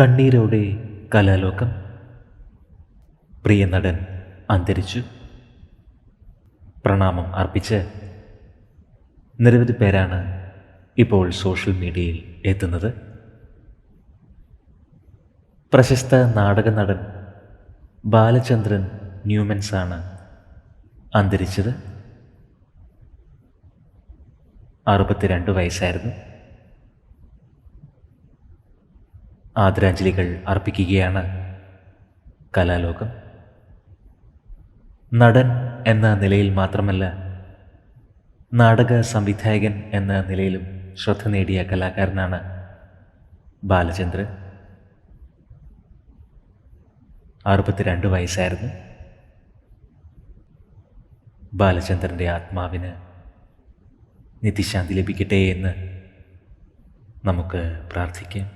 കണ്ണീരോടെ കലാലോകം. പ്രിയ നടൻ അന്തരിച്ചു. പ്രണാമം അർപ്പിച്ച് നിരവധി പേരാണ് ഇപ്പോൾ സോഷ്യൽ മീഡിയയിൽ എത്തുന്നത്. പ്രശസ്ത നാടക നടൻ ബാലചന്ദ്രൻ ന്യൂമൻസ് ആണ് അന്തരിച്ചത്. അറുപത്തിരണ്ട് വയസ്സായിരുന്നു. ആദരാഞ്ജലികൾ അർപ്പിക്കുകയാണ് കലാലോകം. നടൻ എന്ന നിലയിൽ മാത്രമല്ല നാടക സംവിധായകൻ എന്ന നിലയിലും ശ്രദ്ധ നേടിയ കലാകാരനാണ് ബാലചന്ദ്രൻ. അറുപത്തിരണ്ട് വയസ്സായിരുന്നു. ബാലചന്ദ്രന്റെ ആത്മാവിന് നിത്യശാന്തി ലഭിക്കട്ടെ എന്ന് നമുക്ക് പ്രാർത്ഥിക്കാം.